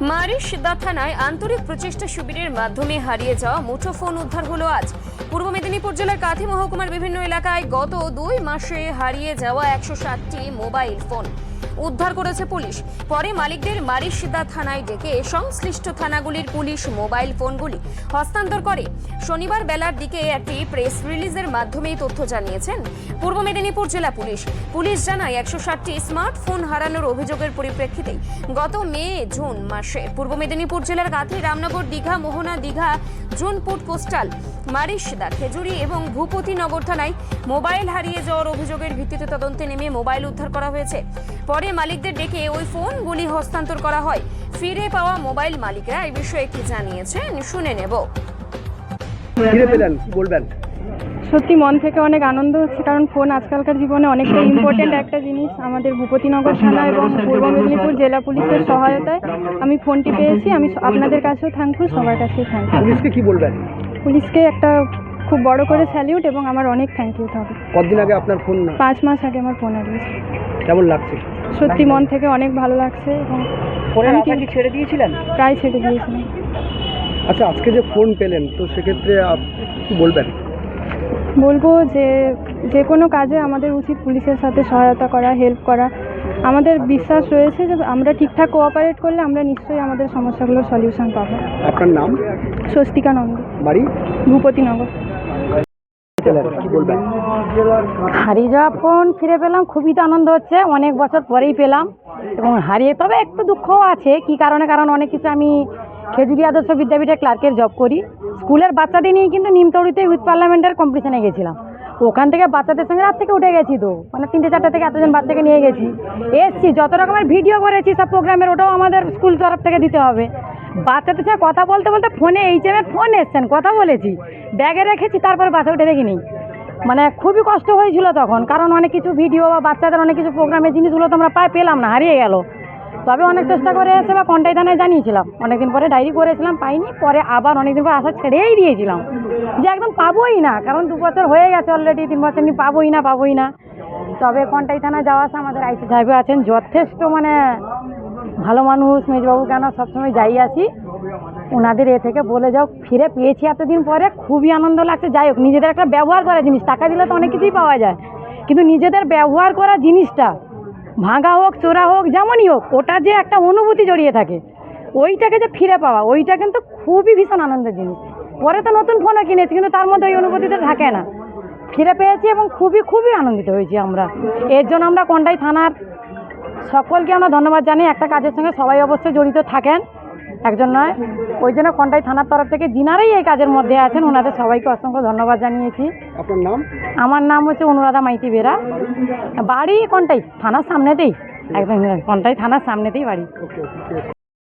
মারিশদা থানায় আন্তরিক প্রচেষ্টা শিবিরের মাধ্যমে হারিয়ে যাওয়া মুঠোফোন উদ্ধার হলো আজ। পূর্ব মেদিনীপুর জেলার কাঁথি মহকুমার বিভিন্ন এলাকায় গত দুই মাসে হারিয়ে যাওয়া একশো ষাটটি মোবাইল ফোন। উদ্ধার করেছে পুলিশ। পরে মালিকদের মারিশদা থানায় ডেকে সংশ্লিষ্ট থানাগুলির পুলিশ মোবাইল ফোনগুলি হস্তান্তর করে। শনিবার বেলার দিকে একটি প্রেস রিলিজের মাধ্যমে তথ্য জানিয়েছেন পূর্ব মেদিনীপুর জেলা পুলিশ। পুলিশ জানায়, একশো ষাটটি স্মার্টফোন হারানোর অভিযোগের পরিপ্রেক্ষিতে গত মে জুন মাসে পূর্ব মেদিনীপুর জেলার কাঁথি রামনগর দীঘা, মোহনা দীঘা জুনপুট কোস্টাল, মারিশদা, খেজুরি এবং ভূপতিনগর থানায় মোবাইল হারিয়ে যাওয়ার অভিযোগের ভিত্তিতে তদন্তে নেমে মোবাইল উদ্ধার করা হয়েছে। পরে মালিকদের ডেকে ওই ফোনগুলি হস্তান্তর করা হয়। ফিরে পাওয়া মোবাইল মালিকরা এই বিষয়ে কি জানিয়েছেন শুনে নেব। ফিরে পেলেন কি বলবেন? সত্যি মন থেকে অনেক আনন্দ হচ্ছে কারণ ফোন আজকালকার জীবনে অনেকটা ইম্পর্টেন্ট একটা জিনিস। আমাদের ভূপতিনগর থানা এবং পূর্ব মেদিনীপুর জেলা পুলিশের সহায়তায় আমি ফোনটি পেয়েছি। আমি আপনাদের কাছেও থ্যাঙ্কফুল সবার কাছেই থ্যাঙ্কফুল পুলিশকে কি বলবেন? পুলিশকে একটা খুব বড় করে স্যালিউট এবং আমার অনেক থ্যাংক ইউ হবে কতদিন আগে আপনার ফোন পাঁচ মাস আগে আমার ফোন হারিয়েছে কেমন লাগছে? সত্যি মন থেকে অনেক ভালো লাগছে এবং ফোনের আশা কি- ছেড়ে দিয়েছিলেন? প্রায় ছেড়ে দিয়েছিলাম। আচ্ছা আজকে যে ফোন পেলেন তো সেক্ষেত্রে কি বলবেন? বলব যে যে কোনো কাজে আমাদের উচিত পুলিশের সাথে সহায়তা করা হেল্প করা। আমাদের বিশ্বাস রয়েছে যে আমরা ঠিকঠাক কোঅপারেট করলে আমরা নিশ্চয়ই আমাদের সমস্যাগুলোর সলিউশন পাবো। আপনার নাম? স্বস্তিকা নন্দ। বাড়ি? ভূপতিনগর। পেলেন কি বলবেন? হারিয়ে যাওয়া ফোন ফিরে পেলাম খুবই তো আনন্দ হচ্ছে অনেক বছর পরেই পেলাম। এবং হারিয়ে তবে একটু দুঃখও আছে কি কারণে কারণ অনেক কিছু আমি খেজুরি আদর্শ বিদ্যাপীঠে ক্লার্কের জব করি। স্কুলের বাচ্চাদের নিয়ে কিন্তু নিমতৌড়িতে ইউথ পার্লামেন্টের কম্পিটিশনে গেছিলাম। ওখান থেকে বাচ্চাদের সঙ্গে রাত থেকে উঠে গেছি তো। মানে তিনটে, চারটে থেকে এতজন বাচ্চাকে নিয়ে গেছি। এসছি, যত রকমের ভিডিও করেছি সব প্রোগ্রামের ওটাও আমাদের স্কুল তরফ থেকে দিতে হবে। বাচ্চাদের সঙ্গে কথা বলতে বলতে ফোনে এইচ এমের ফোন এসছেন, কথা বলেছি। ব্যাগে রেখেছি, তারপরে বাসে উঠে দেখিনি। মানে খুবই কষ্ট হয়েছিল তখন, কারণ অনেক কিছু ভিডিও বা বাচ্চাদের অনেক কিছু প্রোগ্রামের জিনিসগুলো তো আমরা প্রায় পেলাম না, হারিয়ে গেল। তবে অনেক চেষ্টা করে এসে বা কন্টাই থানায় জানিয়েছিলাম। অনেকদিন পরে ডায়েরি করেছিলাম, পাইনি, পরে আবার অনেকদিন পরে আশা ছেড়েই দিয়েছিলাম। যে একদম পাবোই না, কারণ দু বছর হয়ে গেছে অলরেডি তিন বছর নি পাবোই না পাবোই না। তবে কন্টাই থানায় যাওয়া আসা আমাদের আইসি সাহেব আছেন, যথেষ্ট মানে ভালো মানুষ, মেজবাবু কেন সবসময় যাই আসি। ওনাদের এ থেকে বলে যাও, ফিরে পেয়েছি এতদিন পরে, খুবই আনন্দ লাগছে। যাই হোক, নিজেদের একটা ব্যবহার করা জিনিস, টাকা দিলে তো অনেক কিছুই পাওয়া যায়। কিন্তু নিজেদের ব্যবহার করা জিনিসটা ভাঙা হোক, চোরা হোক, যেমনই হোক, ওটা যে একটা অনুভূতি জড়িয়ে থাকে, ওইটাকে যে ফিরে পাওয়া, ওইটা কিন্তু খুবই ভীষণ আনন্দের জিনিস। পরে তো নতুন ফোনও কিনেছি, কিন্তু তার মধ্যে ওই অনুভূতিটা থাকে না। ফিরে পেয়েছি এবং খুবই খুবই আনন্দিত হয়েছি আমরা। এর জন্য আমরা কন্টাই থানার সকলকে আমরা ধন্যবাদ জানাই একটা কাজের সঙ্গে সবাই অবশ্যই জড়িত থাকেন, একজন নয়। ওই জন্য কন্টাই থানার তরফ থেকে যিনারাই এই কাজের মধ্যে আছেন, ওনাদের সবাইকে অসংখ্য ধন্যবাদ জানিয়েছি। আপনার নাম? আমার নাম হচ্ছে অনুরাধা মাইতি বেরা। বাড়ি কোনটাই? থানার সামনেতেই। একদম কন্টাই? থানার সামনেতেই বাড়ি। ওকে ওকে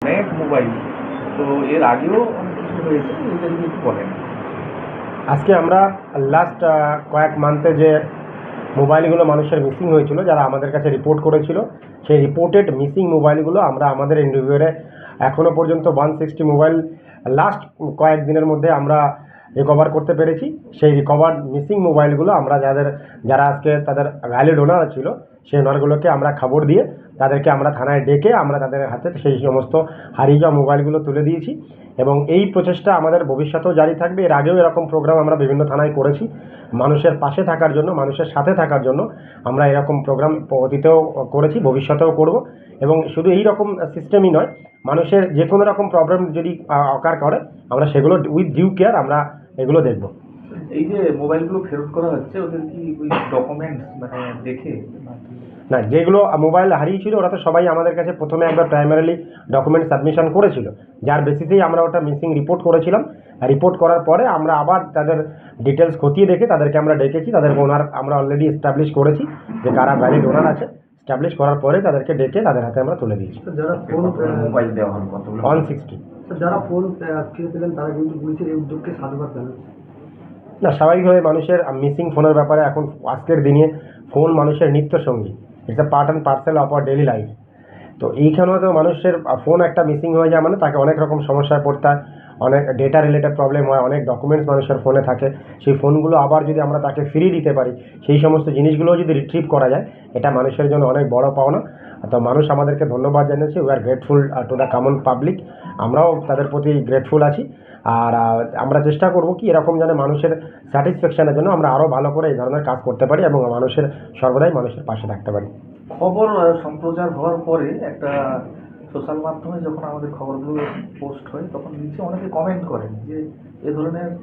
অনেক মোবাইল। তো এর আগেও হয়েছে এটা যদি বলেন আজকে আমরা লাস্ট কয়েক মান্থে যে মোবাইলগুলো মানুষের মিসিং হয়েছিল যারা আমাদের কাছে রিপোর্ট করেছিল সেই রিপোর্টেড মিসিং মোবাইলগুলো আমরা আমাদের ইন্টারভিউরে এখনও পর্যন্ত ওয়ান সিক্সটি মোবাইল লাস্ট কয়েক দিনের মধ্যে আমরা রিকভার করতে পেরেছি। সেই রিকভার মিসিং মোবাইলগুলো আমরা যাদের, যারা আজকে তাদের ভ্যালিড ওনার ছিল, সেই ওনারগুলোকে আমরা খবর দিয়ে তাদেরকে আমরা থানায় ডেকে আমরা তাদের হাতে সেই সমস্ত হারিয়ে যাওয়া মোবাইলগুলো তুলে দিয়েছি। এবং এই প্রচেষ্টা আমাদের ভবিষ্যতেও জারি থাকবে। এর আগেও এরকম প্রোগ্রাম আমরা বিভিন্ন থানায় করেছি। মানুষের পাশে থাকার জন্য, মানুষের সাথে থাকার জন্য আমরা এরকম প্রোগ্রাম অতীতেও করেছি, ভবিষ্যতেও করব। এবং শুধু এই রকম সিস্টেমই নয় মানুষের যে কোনো রকম প্রবলেম যদি অকার করে আমরা সেগুলো উইথ ডিউ কেয়ার আমরা এগুলো দেখব। এই যে মোবাইলগুলো ফেরত করা হচ্ছে ওদের কি ওই ডকুমেন্টস মানে দেখে না যেগুলো মোবাইল হারিয়েছিল ওরা তো সবাই আমাদের কাছে প্রথমে একবার প্রাইমারিলি ডকুমেন্ট সাবমিশন করেছিল। যার বেসিসেই আমরা ওটা মিসিং রিপোর্ট করেছিলাম। রিপোর্ট করার পরে আমরা আবার তাদের ডিটেলস খতিয়ে দেখে তাদেরকে আমরা ডেকেছি। তাদেরকে ওনার আমরা অলরেডি এস্টাবলিশ করেছি যে কারা ভ্যালিড ওনার আছে। এস্টাবলিশ করার পরে তাদেরকে ডেকে তাদের হাতে আমরা তুলে দিয়েছি। যারা ফোন মোবাইল দেওয়া কতগুলো ওয়ান সিক্সটি যারা ফোন ফিরে পেলেন তারা কিন্তু পুলিশের এই উদ্যোগকে সাধুবাদ জানাচ্ছে না স্বাভাবিকভাবে মানুষের মিসিং ফোনের ব্যাপারে এখন আজকের দিনে ফোন মানুষের নিত্য সঙ্গী it's a part and parcel of our daily life তো এইখানেও তো মানুষের ফোন একটা মিসিং হয়ে যায় মানে তাকে অনেক রকম সমস্যায় পড়তে হয়। অনেক ডেটা রিলেটেড প্রবলেম হয়, অনেক ডকুমেন্টস মানুষের ফোনে থাকে। সেই ফোনগুলো আবার যদি আমরা তাকে ফ্রি দিতে পারি, সেই সমস্ত জিনিসগুলোও যদি রিট্রিভ করা যায়, এটা মানুষের জন্য অনেক বড় পাওনা। তো মানুষ আমাদেরকে ধন্যবাদ জানিয়েছে we are grateful to the common public আমরাও তাদের প্রতি গ্রেটফুল আছি। আর আমরা চেষ্টা করব কি এরকম যেন মানুষের স্যাটিসফ্যাকশনের জন্য আমরা আরও ভালো করে এই ধরনের কাজ করতে পারি এবং মানুষের সর্বদাই মানুষের পাশে থাকতে পারি। খবর সম্প্রচার হওয়ার পরে একটা সোশ্যাল মাধ্যমে যখন আমাদের খবরগুলো পোস্ট হয়, তখন নিচে অনেকে কমেন্ট করেন যে, এ ধরনের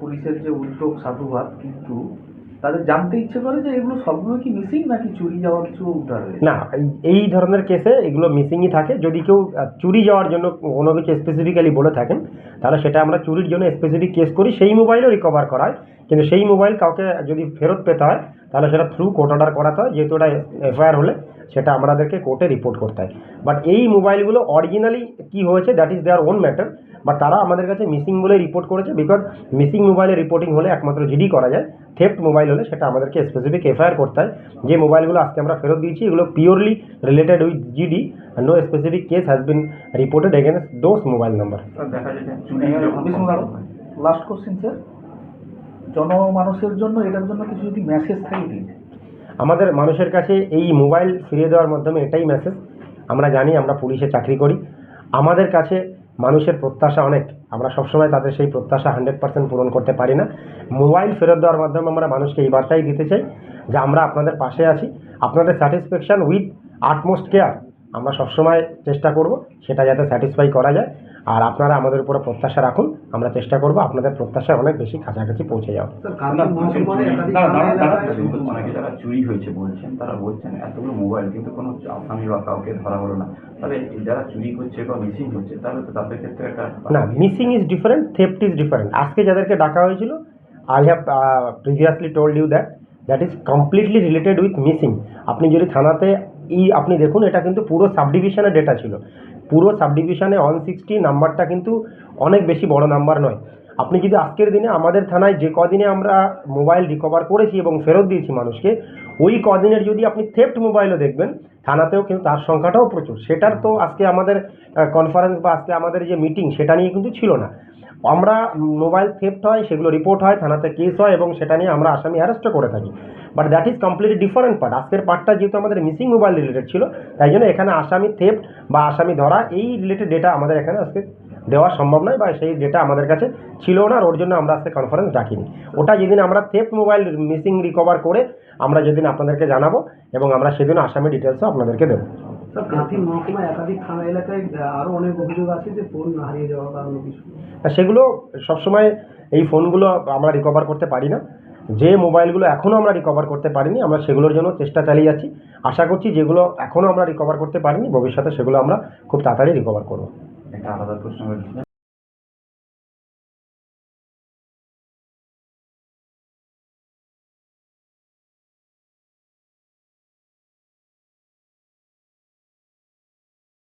পুলিশের যে উদ্যোগ সাধুবাদ কিন্তু তাদের জানতে ইচ্ছে করে যে এগুলো সবগুলো কি মিসিং নাকি চুরি যাওয়া কিছু উদ্ধার না, এই- ধরনের কেসে এগুলো মিসিংই থাকে। যদি কেউ চুরি যাওয়ার জন্য কোনো কিছু স্পেসিফিক্যালি বলে থাকেন, তাহলে সেটা আমরা চুরির জন্য স্পেসিফিক কেস করি। সেই মোবাইলও রিকভার করা হয় কিন্তু সেই মোবাইল কাউকে যদি ফেরত পেতে হয়, তাহলে সেটা থ্রু কোর্ট অর্ডার করাতে হয়। যেহেতু ওটা এফআইআর হলে সেটা আমাদেরকে কোর্টে রিপোর্ট করতে হয়। বাট এই মোবাইলগুলো অরিজিনালি কি হয়েছে that is their own matter but তারা আমাদের কাছে মিসিং বলে রিপোর্ট করেছে বিকজ মিসিং মোবাইলে রিপোর্টিং হলে একমাত্র জিডি করা যায় থেফট মোবাইল হলে সেটা আমাদেরকে স্পেসিফিক এফআইআর করতে হয়। যে মোবাইলগুলো আজকে আমরা ফেরত দিয়েছি এগুলো purely related with GD no specific case has been reported against those mobile number দেখা যায় লাস্ট কোশ্চেন স্যার জনমানুষের জন্য এটার জন্য কিছু যদি মেসেজ থাকে দিন আমাদের মানুষের কাছে এই মোবাইল ফিরিয়ে দেওয়ার মাধ্যমে এটাই মেসেজ আমরা জানি, আমরা পুলিশে চাকরি করি। আমাদের কাছে মানুষের প্রত্যাশা অনেক। আমরা সবসময় তাদের সেই প্রত্যাশা হান্ড্রেড পার্সেন্ট পূরণ করতে পারি না। মোবাইল ফেরত দেওয়ার মাধ্যমে আমরা মানুষকে এই বার্তাই দিতে চাই যে আমরা আপনাদের পাশে আছি। আপনাদের স্যাটিসফ্যাকশান উইথ আটমোস্ট কেয়ার আমরা সবসময় চেষ্টা করব সেটা যাতে স্যাটিসফাই করা যায়। আর আপনারা আমাদের উপরে প্রত্যাশা রাখুন আমরা চেষ্টা করব আপনাদের প্রত্যাশায় অনেক বেশি কাছাকাছি পৌঁছে যাওয়া যারা চুরি হয়েছে বলছেন তারা বলছেন এতগুলো মোবাইল কিন্তু কোনো আসামি বা কাউকে ধরা হলো না। তবে যারা চুরি করছে বা মিসিং হচ্ছে তাহলে তো তাদের ক্ষেত্রে একটা না missing is different theft is different আজকে যাদেরকে ডাকা হয়েছিল I have previously told you that that is completely related with missing আপনি যদি থানাতে এই আপনি দেখুন, এটা কিন্তু পুরো সাব ডিভিশনের ডেটা ছিল। পুরো সাব ডিভিশনে ওয়ান সিক্সটি নাম্বারটা কিন্তু অনেক বেশি বড় নাম্বার নয়। আপনি যদি আজকের দিনে আমাদের থানায় যে কদিনে আমরা মোবাইল রিকভার করেছি এবং ফেরত দিয়েছি মানুষকে, ওই কদিনের যদি আপনি থেফট মোবাইলও দেখবেন, থানাতেও কিন্তু তার সংখ্যাটাও প্রচুর। সেটার তো আজকে আমাদের কনফারেন্স বা আজকে আমাদের যে মিটিং সেটা নিয়ে কিন্তু ছিল না। আমরা মোবাইল থেফট হয়, সেগুলো রিপোর্ট হয়, থানাতে কেস হয় এবং সেটা নিয়ে আমরা আসামি অ্যারেস্টও করে থাকি। But that is completely different part আজকের পার্টটা যেহেতু আমাদের মিসিং মোবাইল রিলেটেড ছিল, তাই জন্য এখানে আসামি থেফট বা আসামি ধরা, এই রিলেটেড ডেটা আমাদের এখানে আজকে দেওয়া সম্ভব নয় বা সেই ডেটা আমাদের কাছে ছিল না আর ওর জন্য আমরা আজকে কনফারেন্স ডাকিনি। ওটা যেদিন আমরা থেফট মোবাইল মিসিং রিকভার করে আমরা যেদিন আপনাদেরকে জানাব এবং আমরা সেদিন আসামি ডিটেলসও আপনাদেরকে দেবো। কাঁথি মহকুমা একাধিক থানা এলাকায় আহ, অনেক অভিযোগ আছে যে ফোন হারিয়ে যাওয়ার কারণে কিছু। সেগুলো সবসময় এই ফোনগুলো আমরা রিকভার করতে পারি না। যে মোবাইলগুলো এখনও আমরা রিকভার করতে পারিনি আমরা সেগুলোর জন্য চেষ্টা চালিয়ে যাচ্ছি। আশা করছি যেগুলো এখনও আমরা রিকভার করতে পারিনি ভবিষ্যতে সেগুলো আমরা খুব তাড়াতাড়ি রিকভার করব। একটা আলাদা প্রশ্ন